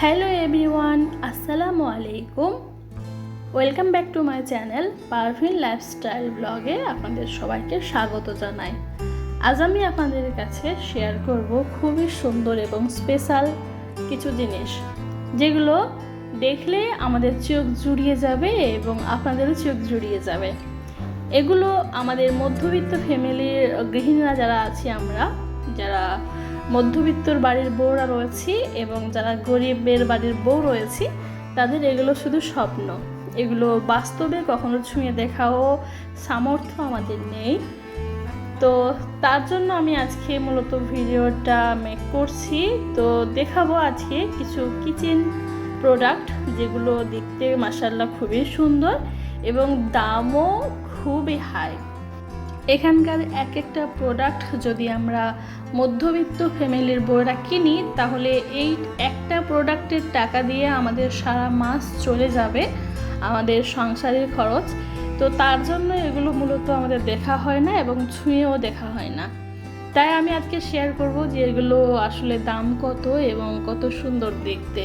Hello everyone আসসালামু আলাইকুম welcome back to my channel Parvin lifestyle ব্লগে আপনাদের সবাইকে স্বাগত জানাই। আজ আমি আপনাদের কাছে শেয়ার করব খুবই সুন্দর এবং স্পেশাল কিছু জিনিস, যেগুলো দেখলে আমাদের চোখ জুড়িয়ে যাবে এবং আপনাদেরও চোখ জুড়িয়ে যাবে। এগুলো আমাদের মধ্যবিত্ত ফ্যামিলির গৃহিণীরা যারা আছি আমরা, যারা মধ্যবিত্তর বাড়ির বউরা রয়েছি এবং যারা গরিবের বাড়ির বউ রয়েছি, তাদের এগুলো শুধু স্বপ্ন। এগুলো বাস্তবে কখনো ছুঁয়ে দেখাও সামর্থ্য আমাদের নেই। তো তার জন্য আমি আজকে মূলত ভিডিওটা মেক করছি। তো দেখাবো আজকে কিছু কিচেন প্রোডাক্ট যেগুলো দেখতে মাসাল্লাহ খুবই সুন্দর এবং দামও খুবই হাই এখানকার এক একটা প্রোডাক্ট যদি আমরা মধ্যবিত্ত ফ্যামিলির বইরা কিনি, তাহলে এই একটা প্রোডাক্টের টাকা দিয়ে আমাদের সারা মাস চলে যাবে আমাদের সংসারের খরচ। তো তার জন্য এগুলো মূলত আমাদের দেখা হয় না এবং ছুঁয়েও দেখা হয় না। তাই আমি আজকে শেয়ার করব যে এগুলো আসলে দাম কত এবং কত সুন্দর দেখতে।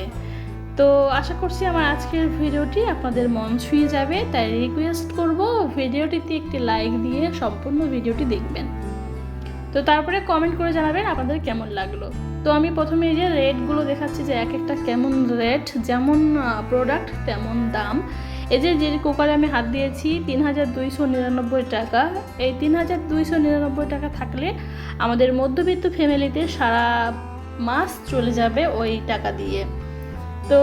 তো আশা করছি আমার আজকের ভিডিওটি আপনাদের মন ছুঁয়ে যাবে, তাই রিকোয়েস্ট করব ভিডিওটিতে একটি লাইক দিয়ে সম্পূর্ণ ভিডিওটি দেখবেন। তো তারপরে কমেন্ট করে জানাবেন আপনাদের কেমন লাগল। তো আমি প্রথমে এই যে রেটগুলো দেখাচ্ছি যে এক একটা কেমন রেট যেমন প্রোডাক্ট তেমন দাম। এই যে যে কুকারে আমি হাত দিয়েছি, তিন হাজার দুইশো নিরানব্বই টাকা। এই তিন হাজার দুইশো নিরানব্বই টাকা থাকলে আমাদের মধ্যবিত্ত ফ্যামিলিতে সারা মাস চলে যাবে ওই টাকা দিয়ে। তো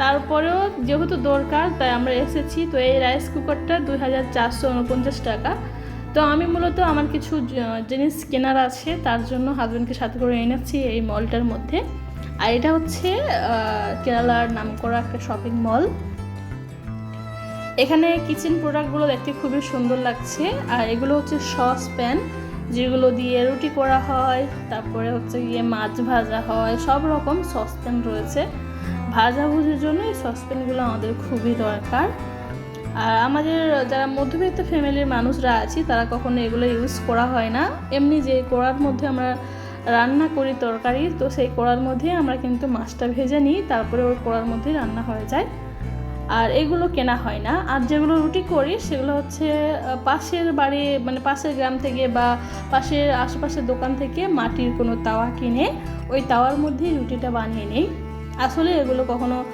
তারপরেও যেহেতু দরকার, তাই আমরা এসেছি। তো এই রাইস কুকারটা দুই হাজার চারশো উনপঞ্চাশ টাকা। তো আমি মূলত আমার কিছু জিনিস কেনার আছে, তার জন্য হাজব্যান্ডকে সাথে করে এনেছি এই মলটার মধ্যে। আর এটা হচ্ছে কেরালার নাম করা একটা শপিং মল এখানে কিচেন প্রোডাক্টগুলো দেখতে খুবই সুন্দর লাগছে। আর এগুলো হচ্ছে সস প্যান যেগুলো দিয়ে রুটি করা হয়, তারপরে হচ্ছে গিয়ে মাছ ভাজা হয়, সব রকম সস প্যান রয়েছে। ভাজাভুজির জন্য এই সসপ্যানগুলো আমাদের খুবই দরকার। আর আমাদের যারা মধ্যবিত্ত ফ্যামিলির মানুষরা আছি, তারা কখনো এগুলো ইউজ করা হয় না। এমনি যে কড়ার মধ্যে আমরা রান্না করি তরকারি, তো সেই কড়ার মধ্যে আমরা কিন্তু মাছটা ভেজে নিই, তারপরে ওর কড়ার মধ্যে রান্না হয়ে যায়। আর এগুলো কেনা হয় না। আর যেগুলো রুটি করি, সেগুলো হচ্ছে পাশের বাড়ি মানে পাশের গ্রাম থেকে বা পাশের আশেপাশের দোকান থেকে মাটির কোনো তাওয়া কিনে, ওই তাওয়ার মধ্যেই রুটিটা বানিয়ে নিই। আসলে এগুলো কখনো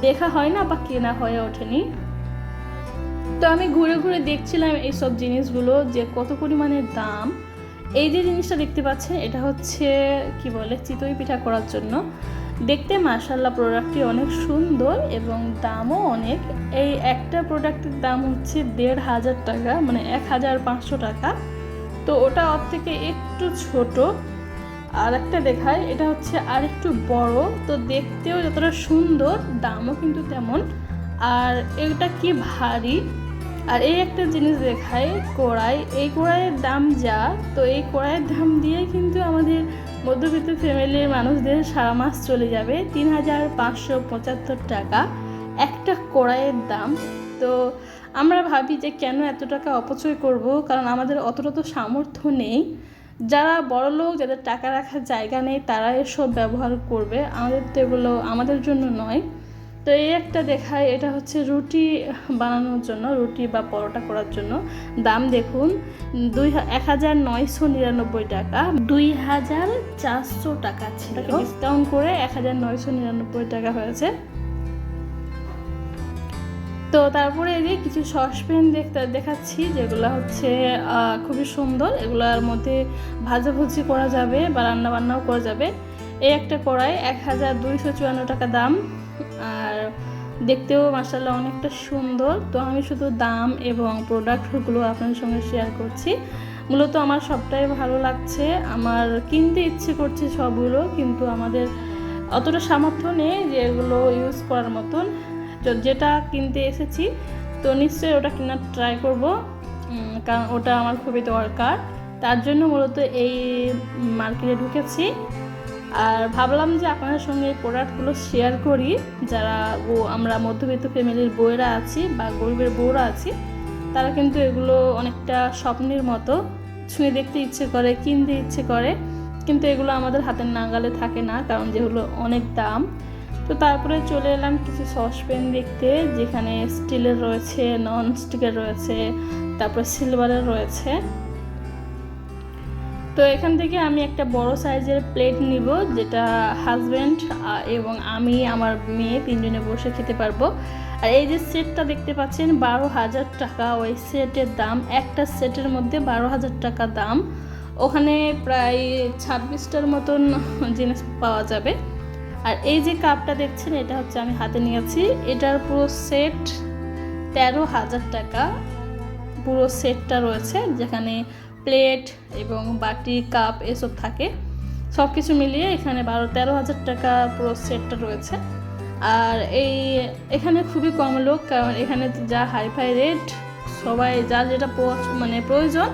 দেখা হয় না বা কেনা হয়ে ওঠেনি। তো আমি ঘুরে ঘুরে দেখছিলাম এইসব জিনিসগুলো যে কত পরিমাণে দাম। এই যে জিনিসটা দেখতে পাচ্ছেন, এটা হচ্ছে, কি বলে, চিতই পিঠা করার জন্য। দেখতে মার্শাল্লাহ প্রোডাক্টটি অনেক সুন্দর এবং দামও অনেক। এই একটা প্রোডাক্টের দাম হচ্ছে দেড় হাজার টাকা মানে এক হাজার পাঁচশো টাকা। তো ওটা ওর থেকে একটু ছোট। আর একটা দেখায়, এটা হচ্ছে আর একটু বড়, তো দেখতেও যতটা সুন্দর, দামও কিন্তু তেমন। আর এটা কি ভারী? আর এই একটা জিনিস দেখায়, কড়াই। এই কড়াইয়ের দাম যা, তো এই কড়াইয়ের দাম দিয়ে কিন্তু আমাদের মধ্যবিত্ত ফ্যামিলির মানুষদের সারা মাস চলে যাবে, তিন হাজার পাঁচশো পঁচাত্তর টাকা। একটা কড়াইয়ের দাম। তো আমরা ভাবি যে কেন এত টাকা অপচয় করব? কারণ আমাদের অতটা তো সামর্থ্য নেই। যারা বড় লোক যাদের টাকা রাখার জায়গা নেই তারা এসব ব্যবহার করবে। আমাদের তো এগুলো আমাদের জন্য নয়। তো এই একটা দেখায় এটা হচ্ছে রুটি বানানোর জন্য রুটি বা পরোটা করার জন্য। দাম দেখুন দুই এক হাজার নয়শো নিরানব্বই টাকা। দুই হাজার চারশো টাকা ছিল। ডিসকাউন্ট করে এক হাজার নয়শো নিরানব্বই টাকা হয়েছে। তো তারপরে এই যে কিছু সসপ্যান দেখতে দেখাচ্ছি, যেগুলো হচ্ছে খুবই সুন্দর। এগুলোর মধ্যে ভাজাভুজি করা যাবে বা রান্না বান্নাও করা যাবে। এই একটা কড়াই, এক হাজার দুইশো চুয়ান্ন টাকা দাম। আর দেখতেও মাসাল্লাহ অনেকটা সুন্দর। তো আমি শুধু দাম এবং প্রোডাক্টগুলো আপনার সঙ্গে শেয়ার করছি। মূলত আমার সবটাই ভালো লাগছে। আমার কিনতে ইচ্ছে করছে সবগুলো, কিন্তু আমাদের অতটা সামর্থ্য নেই যে এগুলো ইউজ করার মতন। যেটা কিনতে এসেছি, তো নিশ্চয়ই ওটা কেনার ট্রাই করব। কারণ ওটা আমার খুবই দরকার। তার জন্য মূলত এই মার্কেটে ঢুকেছি। আর ভাবলাম যে আপনাদের সঙ্গে এই প্রোডাক্টগুলো শেয়ার করি। যারা ও আমরা মধ্যবিত্ত ফ্যামিলির বউয়েরা আছি বা গরিবের বউরা আছি, তারা কিন্তু এগুলো অনেকটা স্বপ্নের মতো ছুঁয়ে দেখতে ইচ্ছে করে, কিনতে ইচ্ছে করে। কিন্তু এগুলো আমাদের হাতের নাগালে থাকে না, কারণ যেগুলো অনেক দাম। তো তারপরে চলে এলাম কিছু সসপ্যান দেখতে, যেখানে স্টিলের রয়েছে নন স্টিকের রয়েছে, তারপর সিলভারের রয়েছে। তো এখান থেকে আমি একটা বড় সাইজের প্লেট নিব, যেটা হাজব্যান্ড এবং আমি, আমার মেয়ে তিনজনে বসে খেতে পারব। আর এই যে সেটটা দেখতে পাচ্ছেন, বারো হাজার টাকা। ওই সেটের দাম, একটা সেটের মধ্যে বারো হাজার টাকা দাম। ওখানে প্রায় ছাব্বিশটার মতন জিনিস পাওয়া যাবে। আর এই যে কাপটা দেখছেন, এটা হচ্ছে আমি হাতে নিয়েছি। এটার পুরো সেট তেরো হাজার টাকা। পুরো সেটটা রয়েছে, যেখানে প্লেট এবং বাটি, কাপ এসব থাকে। সব কিছু মিলিয়ে এখানে বারো, তেরো হাজার টাকা পুরো সেটটা রয়েছে। আর এই, এখানে খুবই কম লোক, কারণ এখানে যা হাইফাই রেট, সবাই যার যেটা মানে প্রয়োজন,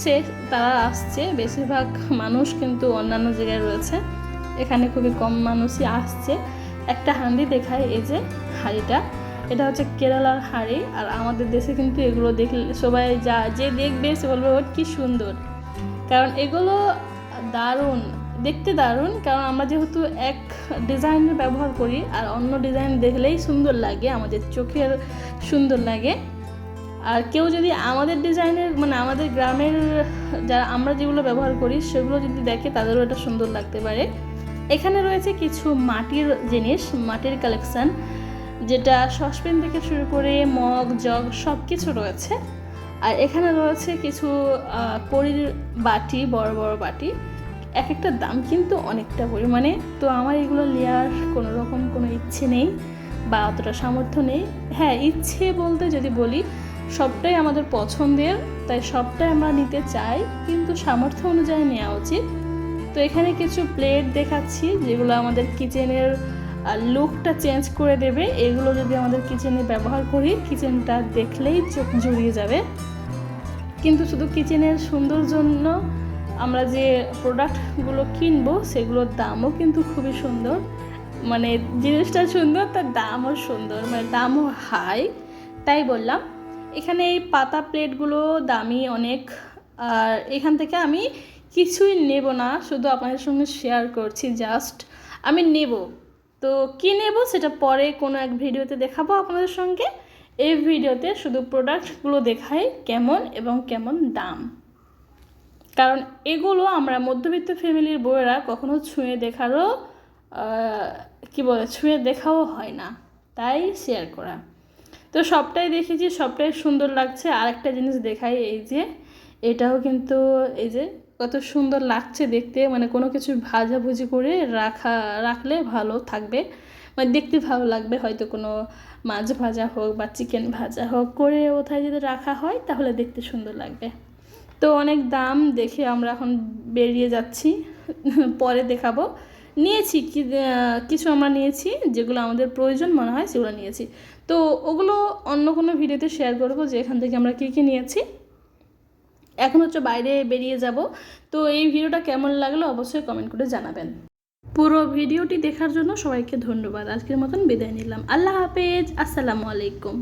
সে তারা আসছে। বেশিরভাগ মানুষ কিন্তু অন্যান্য জায়গায় রয়েছে। এখানে খুবই কম মানুষই আসছে। একটা হাঁড়ি দেখায় এই যে হাঁড়িটা। এটা হচ্ছে কেরালার হাঁড়ি আর আমাদের দেশে কিন্তু এগুলো দেখলে সবাই যা যে দেখবে সে বলবে ওর কি সুন্দর। কারণ এগুলো দারুণ, দেখতে দারুণ। কারণ আমরা যেহেতু এক ডিজাইনের ব্যবহার করি আর অন্য ডিজাইন দেখলেই সুন্দর লাগে, আমাদের চোখের সুন্দর লাগে। আর কেউ যদি আমাদের ডিজাইনের মানে আমাদের গ্রামের যারা আমরা যেগুলো ব্যবহার করি, সেগুলো যদি দেখে তাদেরও এটা সুন্দর লাগতে পারে। এখানে রয়েছে কিছু মাটির জিনিস, মাটির কালেকশন যেটা সসপেন থেকে শুরু করে মগ, জগ সব কিছু রয়েছে। আর এখানে রয়েছে কিছু কড়ির বাটি, বড় বড় বাটি। এক একটা দাম কিন্তু অনেকটা পরিমাণে। তো আমার এগুলো নেওয়ার কোনো রকম কোনো ইচ্ছে নেই বা অতটা সামর্থ্য নেই। হ্যাঁ ইচ্ছে বলতে যদি বলি, সবটাই আমাদের পছন্দের, তাই সবটাই আমরা নিতে চাই। কিন্তু সামর্থ্য অনুযায়ী নেওয়া উচিত। তো এখানে কিছু প্লেট দেখাচ্ছি, যেগুলো আমাদের কিচেনের লুকটা চেঞ্জ করে দেবে। এগুলো যদি আমাদের কিচেনে ব্যবহার করি কিচেনটা দেখলেই চোখ জুড়িয়ে যাবে। কিন্তু শুধু কিচেনের সুন্দর জন্য আমরা যে প্রোডাক্টগুলো কিনবো, সেগুলোর দামও কিন্তু খুবই সুন্দর। মানে জিনিসটা সুন্দর, তার দামও সুন্দর মানে দামও হাই তাই বললাম। এখানে এই পাতা প্লেটগুলো দামি অনেক। আর এখান থেকে আমি কিছুই নেব না, শুধু আপনাদের সঙ্গে শেয়ার করছি জাস্ট আমি নেব। তো কী নেব সেটা পরে কোনো এক ভিডিওতে দেখাবো আপনাদের সঙ্গে। এই ভিডিওতে শুধু প্রোডাক্টগুলো দেখাই কেমন এবং কেমন দাম। কারণ এগুলো আমরা মধ্যবিত্ত ফ্যামিলির বউয়েরা কখনো ছুঁয়ে দেখারও কি বলে, ছুঁয়ে দেখাও হয় না। তাই শেয়ার করা। তো সবটাই দেখেছি, সবটাই সুন্দর লাগছে। আর একটা জিনিস দেখাই, এই যে, এটাও কিন্তু, এই যে কত সুন্দর লাগছে দেখতে। মানে কোনো কিছু ভাজাভুজি করে রাখা, রাখলে ভালো থাকবে। মানে দেখতে ভালো লাগবে, হয়তো কোনো মাছ ভাজা হোক বা চিকেন ভাজা হোক, করে ওথায় যদি রাখা হয় তাহলে দেখতে সুন্দর লাগবে। তো অনেক দাম দেখে আমরা এখন বেরিয়ে যাচ্ছি। পরে দেখাবো। নিয়েছি কিছু আমরা নিয়েছি যেগুলো আমাদের প্রয়োজন মনে হয় সেগুলো নিয়েছি। তো ওগুলো অন্য কোনো ভিডিওতে শেয়ার করব যে এখান থেকে আমরা কী কী নিয়েছি। এখন হচ্ছে বাইরে বেরিয়ে যাব। তো এই ভিডিওটা কেমন লাগল অবশ্যই কমেন্ট করে জানাবেন। পুরো ভিডিওটি দেখার জন্য সবাইকে ধন্যবাদ। আজকের মতন বিদায় নিলাম। আল্লাহ হাফেজ। আসসালামু আলাইকুম।